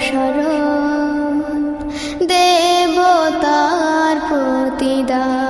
স্মরণ দেবতার প্রতিদান।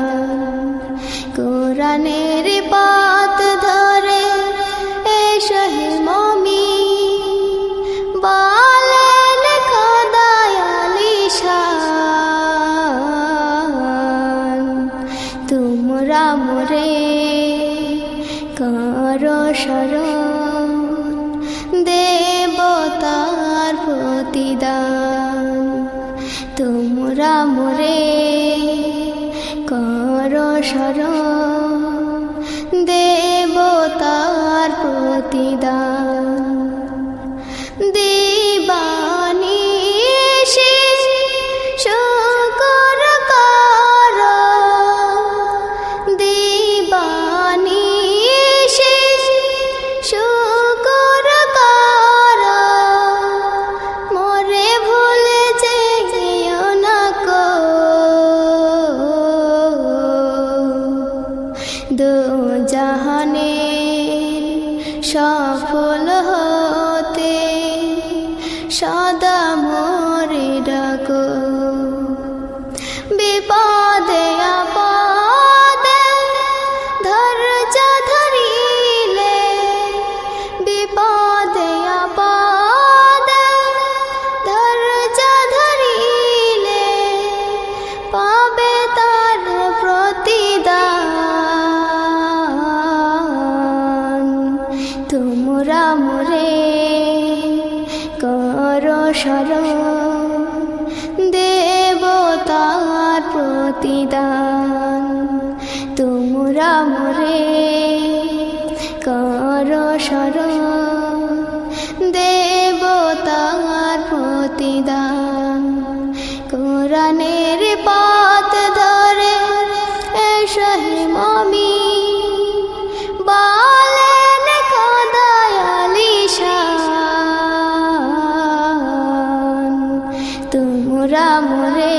তোমরা মোরে কর সর দেবতার প্রতিদান। প্রতিদান। তোমরা মরে করো স্মরণ দেবতার প্রতিদান। কোরআনের পাত ধরে এসো হে মমি। তোমরা মোরে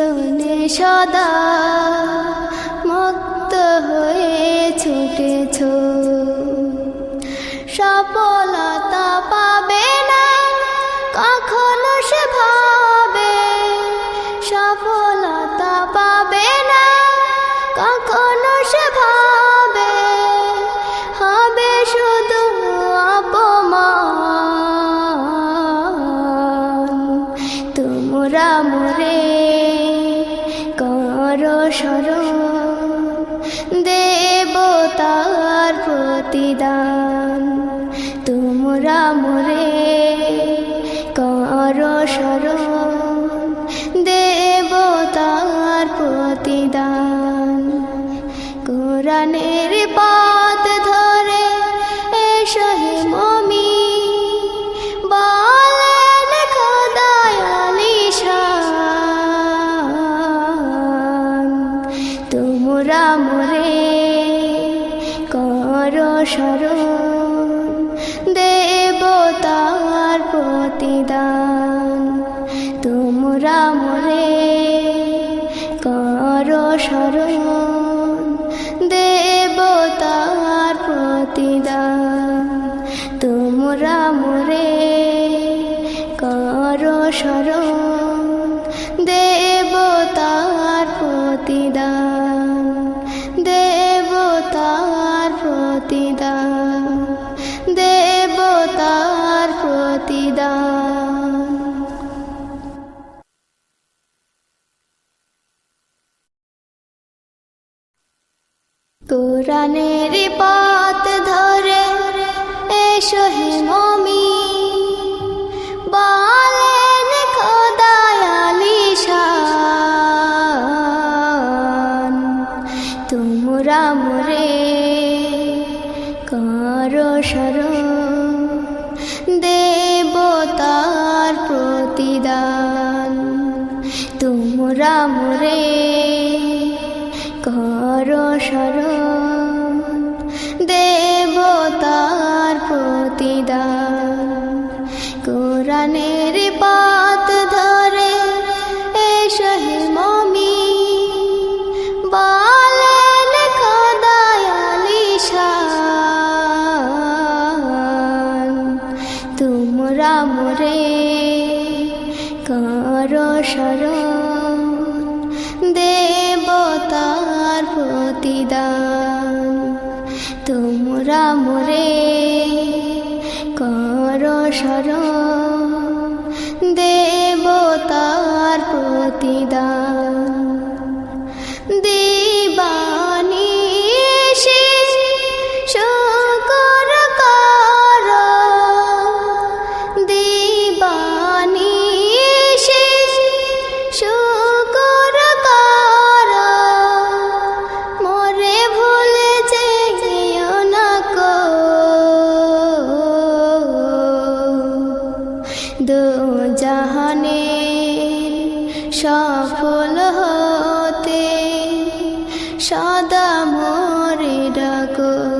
পিছনে সদা মুক্ত হয়ে ছুটেছ। স্মরণ দেবতার প্রতিদান। তোমরা মোরে কর স্মরণ দেবতার প্রতিদান। কোরআনের তোমরা মোরে করো স্মরণ দেবতার প্রতিদান। তোমরা মোরে কর স্মরণ দেবতার প্রতিদান। তোমরা মোরে কর স্মরণ দেবতার প্রতিদান। কোরআনের পথ ধরে এসো হে মমি বলেন খোদায়ালি শান তোমরা মোরে করো স্মরণ দেবতার প্রতিদান। তোমরা মোরে করো স্মরণ প্রতিদান। তোমরা মোরে করো সর দেবতার প্রতিদান। মোরে ডাকো।